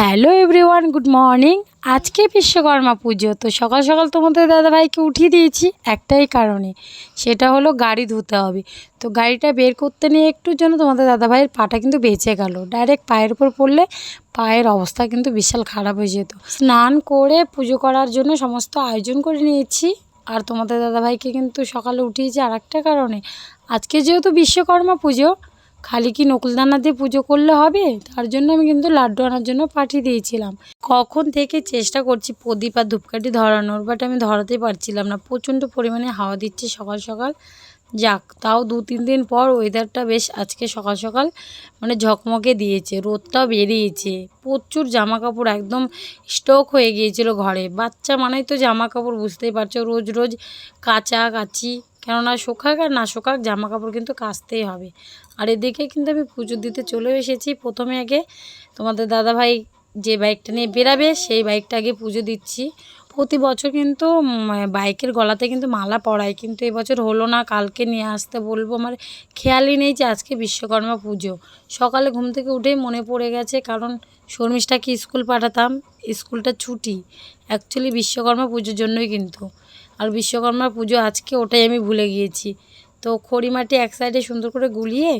Hello everyone, good morning. আজকে বিশ্বকর্মা পুজো, তো সকাল সকাল তোমাদের দাদাভাইকে উঠিয়ে দিয়েছি একটাই কারণে, সেটা হলো গাড়ি ধুতে হবে। তো গাড়িটা বের করতে নিয়ে একটু জন্য তোমাদের দাদাভাইয়ের পাটা কিন্তু বেঁচে গেল। ডাইরেক্ট পায়ের উপর পড়লে পায়ের অবস্থা কিন্তু বিশাল খারাপ হয়ে যেত। স্নান করে পুজো করার জন্য সমস্ত আয়োজন করে নিয়েছি। আর তোমাদের দাদাভাইকে কিন্তু সকালে উঠিয়েছি আর একটা কারণে। আজকে যেহেতু বিশ্বকর্মা পুজো খালি কি নকুলদানা দিয়ে পুজো করলে হবে? তার জন্য আমি কিন্তু লাড্ডু আনার জন্য পাঠিয়ে দিয়েছিলাম। কখন থেকে চেষ্টা করছি প্রদীপ আর ধূপকাঠি ধরানোর বাট আমি ধরাতে পারছিলাম না। প্রচণ্ড পরিমাণে হাওয়া দিচ্ছে সকাল সকাল। যাক, তাও দু তিন দিন পর ওয়েদারটা বেশ আজকে সকাল সকাল মানে ঝকমকে দিয়েছে, রোদটাও বেরিয়েছে। প্রচুর জামা কাপড় একদম স্টক হয়ে গিয়েছিল ঘরে। বাচ্চা মানেই তো জামা কাপড় বুঝতেই পারছ। রোজ রোজ কাচা কাচি কেননা শোকাক আর না শোকাক জামা কাপড় কিন্তু কাচতেই হবে। আর এদিকে কিন্তু আমি পুজো দিতে চলে এসেছি। প্রথমে আগে তোমাদের দাদাভাই যে বাইকটা নিয়ে বেরাবে, সেই বাইকটা আগে পুজো দিচ্ছি। প্রতি বছর কিন্তু বাইকের গলাতে কিন্তু মালা পরাই কিন্তু এবছর হলো না, কালকে নিয়ে আসতে বলব। আমার খেয়ালই নেই যে আজকে বিশ্বকর্মা পুজো। সকালে ঘুম থেকে উঠেই মনে পড়ে গেছে, কারণ শর্মিষ্ঠাকে স্কুল পাঠাতাম। স্কুলটা ছুটি। অ্যাকচুয়ালি বিশ্বকর্মা পুজোর জন্যই কিন্তু। আর বিশ্বকর্মা পুজো আজকে, ওটাই আমি ভুলে গিয়েছি। তো খড়ি মাটি এক সাইডে সুন্দর করে গুলিয়ে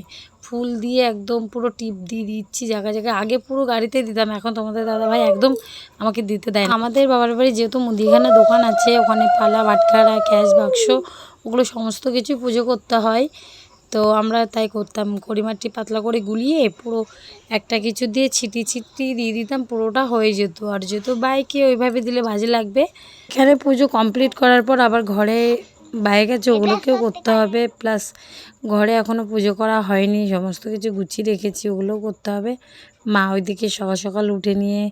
ফুল দিয়ে একদম পুরো টিপ দিয়ে দিচ্ছি জায়গা জায়গায়। আগে পুরো গাড়িতে দিতাম, এখন তোমাদের দাদাভাই একদম আমাকে দিতে দেয় আমাদের বাবার বাড়ি যেহেতু মুদিখানা দোকান আছে, ওখানে পালা, বাটখারা, ক্যাশ বাক্স, ওগুলো সমস্ত কিছু পুজো করতে হয়। তো আমরা তাই করতাম কড়িমাটি পাতলা করে গুলিয়ে পুরো একটা কিছু দিয়ে ছিটি ছিটি দিয়ে দিতাম, পুরোটা হয়ে যেত। আর যেহেতু বাইকে ওইভাবে দিলে বাজে লাগবে। এখানে পুজো কমপ্লিট করার পর আবার ঘরে বাইক আছে, ওগুলোকেও করতে হবে। প্লাস ঘরে এখনও পুজো করা হয়নি, সমস্ত কিছু গুছিয়ে রেখেছি, ওগুলোও করতে হবে। মা ওইদিকে সকাল সকাল উঠে নিয়ে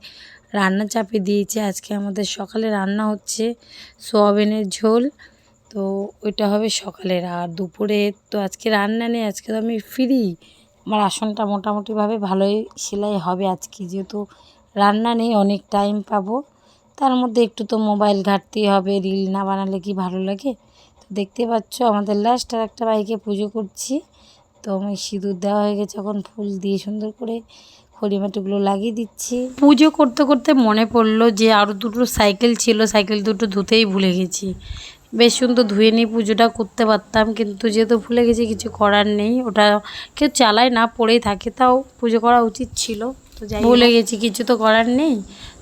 রান্না চাপে দিয়েছে। আজকে আমাদের সকালে রান্না হচ্ছে সোয়াবিনের ঝোল। তো ওইটা হবে সকালের। আর দুপুরে তো আজকে রান্না নেই, আজকে তো আমি ফ্রি আমার আসনটা মোটামুটিভাবে ভালোই সেলাই হবে আজকে। যেহেতু রান্না নেই, অনেক টাইম পাবো। তার মধ্যে একটু তো মোবাইল ঘাটতে হবে রিল না বানালে কি ভালো লাগে? তো দেখতে পাচ্ছ, আমাদের লাস্ট আর একটা বাইকে পুজো করছি। তো আমি সিঁদুর দেওয়া হয়ে গেছে, এখন ফুল দিয়ে সুন্দর করে খড়িমাটিগুলো লাগিয়ে দিচ্ছি। পুজো করতে করতে মনে পড়ল যে আরও দুটো সাইকেল ছিল সাইকেল দুটো ধুতেই ভুলে গেছি। বেশ সুন্দর ধুয়ে নিয়ে পুজোটা করতে পারতাম কিন্তু যেহেতু ভুলে গেছি কিছু করার নেই। ওটা কেউ চালায় না পড়েই থাকে তাও পুজো করা উচিত ছিল। তো যাই ভুলে গেছি কিছু তো করার নেই।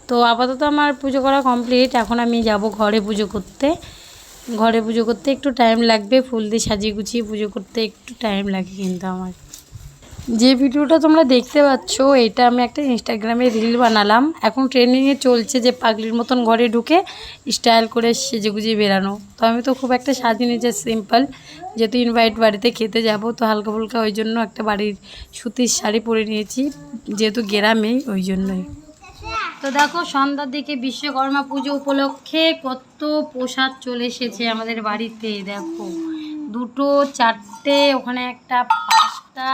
তো আপাতত আমার পুজো করা কমপ্লিট। এখন আমি যাব ঘরে পুজো করতে। ঘরে পুজো করতে একটু টাইম লাগবে ফুল দিয়ে সাজিয়ে গুছিয়ে পুজো করতে একটু টাইম লাগে কিন্তু আমার। যে ভিডিওটা তোমরা দেখতে পাচ্ছ, এটা আমি একটা ইনস্টাগ্রামে রিল বানালাম। এখন ট্রেন্ডিংয়ে চলছে যে পাগলির মতন ঘরে ঢুকে স্টাইল করে সেজে গুজে বেরানো তো আমি তো খুব একটা সাজিনি যে সিম্পল যেহেতু ইনভাইট বাড়িতে খেতে যাব, তো হালকা ফুলকা ওই জন্য একটা বাড়ির সুতির শাড়ি পরে নিয়েছি, যেহেতু গ্রামেই ওই জন্যই। তো দেখো, সন্ধ্যার দিকে বিশ্বকর্মা পুজো উপলক্ষে কত প্রসাদ চলে এসেছে আমাদের বাড়িতে, দেখো। দুটো, চারটে, ওখানে একটা পাঁচটা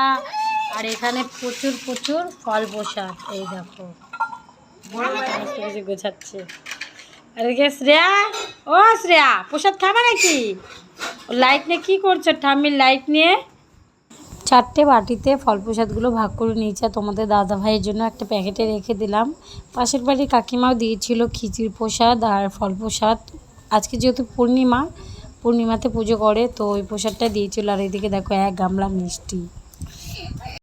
আর এখানে প্রচুর প্রচুর ফল প্রসাদ এই দেখো গোছাচ্ছে। আর শ্রেয়া, ও শ্রেয়া, প্রসাদ খাবে নাকি? লাইট নিয়ে কী করছ? ঠাম্মির লাইট নিয়ে? চারটে বাটিতে ফল প্রসাদগুলো ভাগ করে নিয়েছি। তোমাদের দাদা ভাইয়ের জন্য একটা প্যাকেটে রেখে দিলাম। পাশের বাড়ির কাকিমাও দিয়েছিল খিচির প্রসাদ আর ফল প্রসাদ আজকে যেহেতু পূর্ণিমা, পূর্ণিমাতে পুজো করে, তো ওই প্রসাদটা দিয়েছিল। আর এদিকে দেখো এক গামলা মিষ্টি।